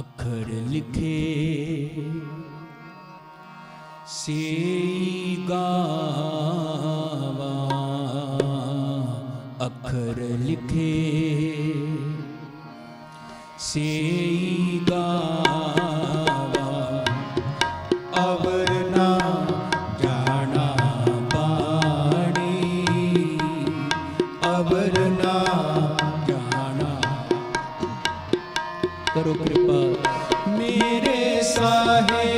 ਅੱਖਰ ਲਿਖੇ। ਸੇ ਗਾਵਾ ਅੱਖਰ ਲਿਖੇ। ਸੇ ਕਰੋ ਕਿਰਪਾ। ਮੇਰੇ ਸਾਹਿਬ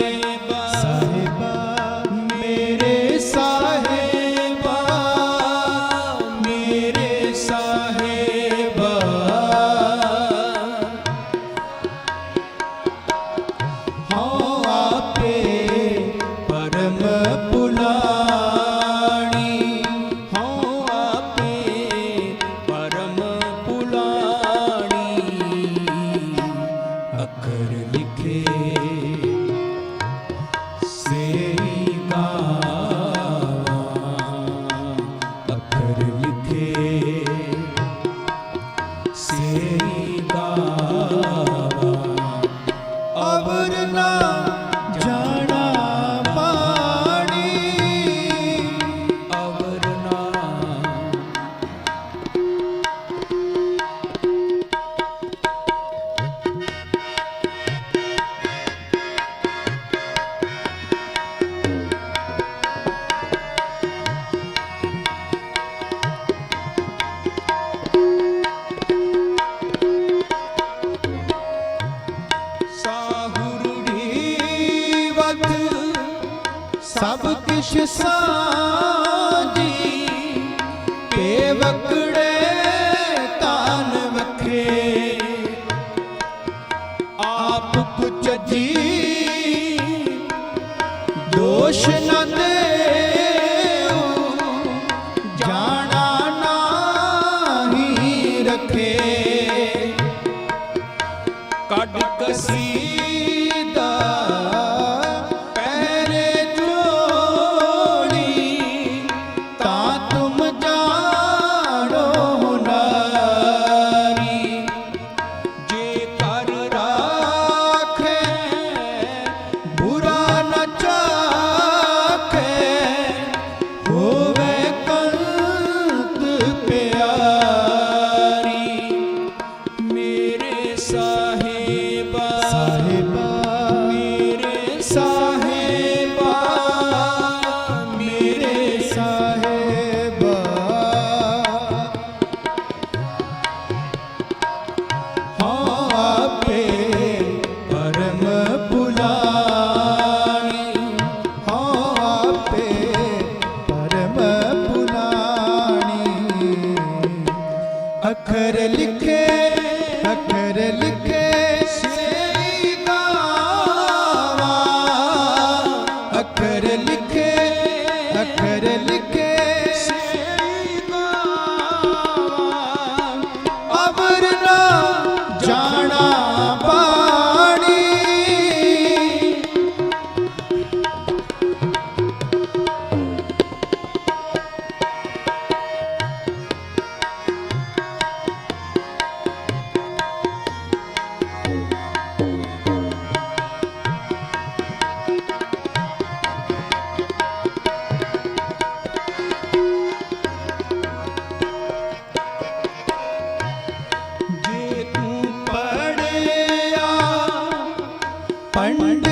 ਤਿਸ ਸਾਜੀ ਵਕੜੇ ਤਾਨ ਵਖੇ ਆਪ ਪੁੱਜੀ ਦੋਸ਼ ਨਾ ਦੇਉ ਜਾਣਾ ਨਾਹੀ ਰਖੇ। ਕੱਢ ਕਸੀ பண்டு